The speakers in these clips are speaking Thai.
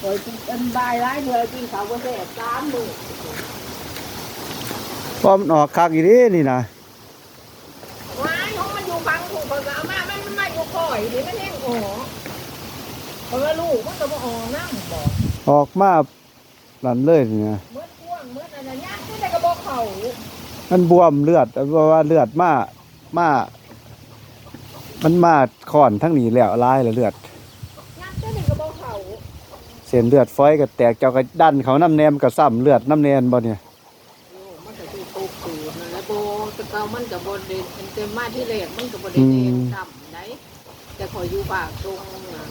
คอยกินอันบายร้ายเธอกินเขาบ่แซ่บสามมื้อพอมันออกคักอีนี่นี่นะว้ายของมันอยู่ฟังถูกเพิ่นก็เอามามันมันมาอยู่ข่อยนี่มันแห้งอ๋อเพราะว่าลูกมันก็บ่ออกน้ำบ่ออกมานั่นเลยนี่นะเมื่อท่วงเมื่ออันนั้นยากที่ได้ก็บ่เข้ามันบวมเลือดเพราะว่าเลือดมามามันมาขอนทั้งนี้แล้วลายแล้วเลือด ยากที่ได้ก็บ่เข้า เส้นเลือดฝอยก็แตกเจ้าก็ดันเขาน้ำแนมก็ซ้ำเลือดน้ำแนนบ่เนี่ยโอ้มันก็สิตกตูดนั่นแหละบ่แต่เก่ามันก็บ่ได้เต็มมาที่แรกมันก็บ่ได้แดงช้ำได้แต่ขอยอยู่ปากตรงน่ะ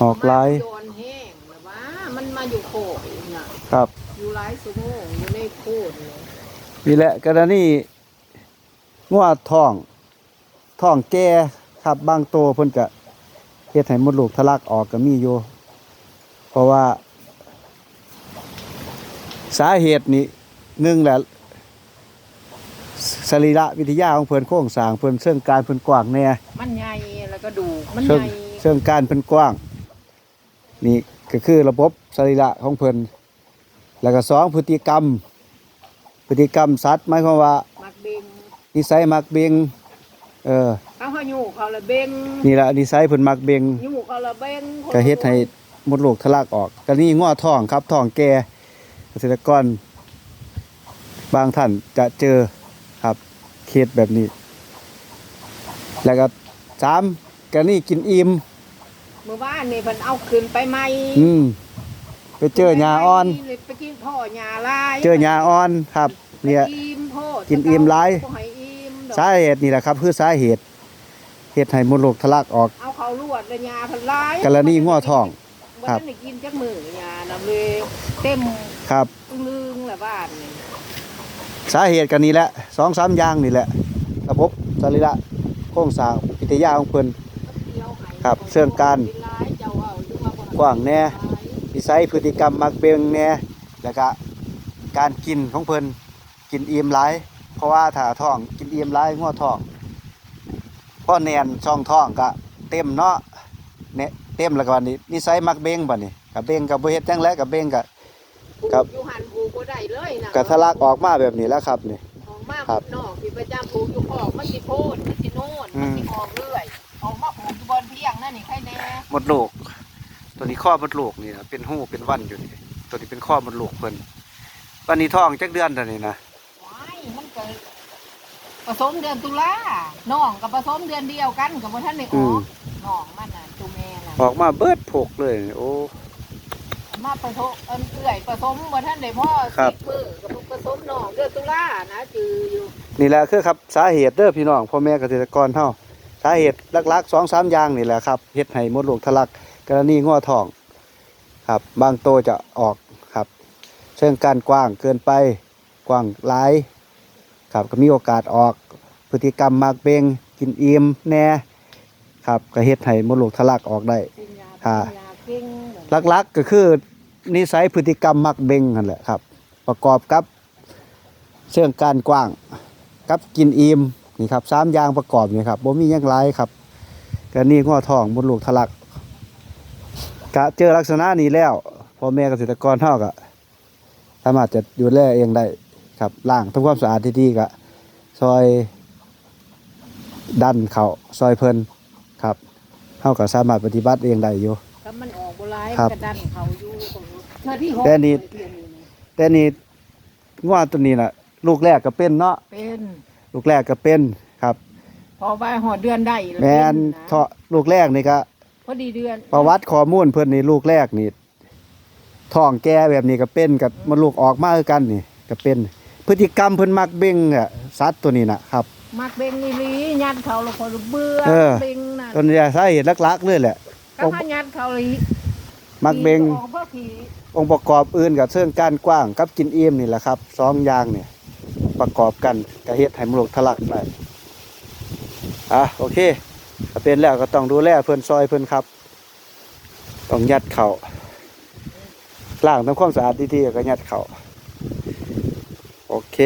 ออกลายโดนแห้งแบบว่ามันมาอยู่โขดน่ะครับอยู่หลายชั่วโมงอยู่ในโคดเลยนี่แหละกรณีงัวท้องท้องแก่ครับบางโตวเพิ่นก็เฮ็ดให้มดลูกทะลักออกก็มีอยู่ เพราะว่า สาเหตุนี่หนึ่งแหละสรีระวิทยาของเพิ่นโครงสร้างเพิ่นเชิงการเพิ่นกว้างแน่มันใหญ่แล้วก็ดูกมันเชิใหงญ่เชิงการเพิ่นกว้าง นี่ก็คือระบบสรีระของเพิ่นแล้วก็สองพฤติกรรม พฤติกรรมสัตว์หมายความว่ามักเบงนิสัยมักเบงเออเขาเขาอยู่เขาละเบงนี่ละนิสัยเพิ่นมักเบงอยู่เขาละเบงก็เฮ็ดให้ มดลูกทะลักออกก็นี่ง้อท้องครับท้องแก่เกษตรกร บางท่านจะเจอครับเคสแบบนี้ แล้วก็สามก็นี่กินอิ่มเมื่อวานนี่เพิ่นเอาขึ้นไปใหม่อืมไปเจอหญ้าอ่อน ไปกินพ่อหญ้าลายเจอหญ้าอ่อนครับ เนี่ยไปอิ่มโพดกินอิ่มหลายบ่ให้อิ่มดอกสาเหตุนี่แหละครับ คือสาเหตุเหตุให้มดลูกทะลักออก เอาเขาลวดแล้วหญ้าเพิ่นลายกรณีง้อท้อง บ่ครับทันได้กินจักมื้อหญ้านํเลยเต็มครับลึงๆแหละบ้านนี่สาเหตุกันนี้แหละสองสามอย่างนี่แหละระบบสรีระโครงสร้างวิทยาของเพิ่นครับเรื่องการกว้างแน่นิสัยพฤติกรรมมักเบงแหน่แล้วก็การกินของเพิ่นกินอิ่มหลาย เพราะว่าถ้าท้องกินอิ่มหลายงัวท้องพอแน่นช่องท้องก็เต็มเนาะเนี่ย เต็มแล้วก็วันนี้นิสัยมักเบงบัดนี้ก็เบงก็บ่เฮ็ดจังแล้วก็เบงก็ครับอยู่หันผูกบ่ได้เลยนะก็ทะลักออกมาแบบนี้แล้วครับนี่ออกมาครับนอกที่ประจำผูกอยู่ขอกมันสิโพดมันสิโน่นอืมันมสิออกเรื่อยออกมาผูกอยู่บนเพียงนั่นนี่ใครแน่มดลูกตัวนี้ข้อมดลูกนี่นะเป็นหูเป็นวันอยู่นี่ตัวนี้เป็นข้อมดลูกเพิ่นวันนี้ท้องจักเดือนตัวนี้นะว้ายมันเกิดผสมเดือนตุลาน้องกับผสมเดือนเดียวกันกับบ่ทันได้ออือมกน้องมันน่ะตัวแม่น่ะ ออกมาเบิดผกเลย โอ้ มาผสมเอิ้นเอื่อยผสมบ่ทันได้พ่อครับ สิบมื้อกับผสมน้องเดือนตุลานะจืออยู่นี่แหละคือครับสาเหตุเด้อพี่น้องพ่อแม่เกษตรกรเฮาสาเหตุหลักๆสองสามอย่างนี่แหละครับเฮ็ดให้มดลูกทะลักกรณีง้อทอง ครับ บางโตวจะออกครับ เชิงการกว้างเกินไปกว้างหลาย ครับก็มีโอกาสออกพฤติกรรมมากเบงกินอิ่มแน่ ครับก็เฮ็ดให้มดลูกทะลักออกได้ กินยาค่ะ กินยาเก่งหลักๆก็คือนิสัยพฤติกรรมมักเบงนั่นแหละครับ ประกอบกับเชื่องการกว้างกับกินอิ่มนี่ครับสามอย่างประกอบนี่ครับบ่มีหยังไรครับก็นี่ง้อทองบนลูกทะลักกะเจอลักษณะนี้แล้วพ่อแม่เกษตรกรเท่าก็สามารถจะดูแลเองได้ครับล้างทำความสะอาดดีๆก็ซอยดันเขาซอยเพิ่น ครับเท่าก็สามารถปฏิบัติเองได้อยู่ ถ้ามันออกบ่หลายครับกระดันเขาอยู่เธอที่หกแต่นี่เดือนี่แต่นี่ง้อตัวนี้น่ะ ลูกแรกก็เป็นเนาะเป็นลูกแรกก็เป็นครับ พอไปหอดเดือนได้ล้วแมนป็ะเทาะลูกแรกนี่ก็พอดีเดือนประวัติข้อมูลเพิ่นนี่ลูกแรกนี่ท้องแก่แบบนี้ก็เป็นกับมันลูกออกมาคือกันนี่ก็เป็น พฤติกรรมเพิ่นมักเบ่งอะสัตว์ตัวนี้นะครับ มักเบงนี่ลียัดเขาแล้วพอเบื่อเออ เบง น่ะตัวนี้สาเหตุหลักๆเลยแหละก็ถ้ายัดเขาลีมักเบ่งออกเพื่อผีองค์ประกอบอื่นกับเชิงการกว้างกับกินอิ่มนี่แหละครับสองอย่างเนี่ย ประกอบกันก็เฮ็ดให้มันลูกทะลักได้อะโอเคถ้าเป็นแล้วก็ต้องดูแลเพิ่นซอยเพิ่นครับ ต้องยัดเข่าล้างทำความสะอาดดีๆก็ยัดเข่าโอเค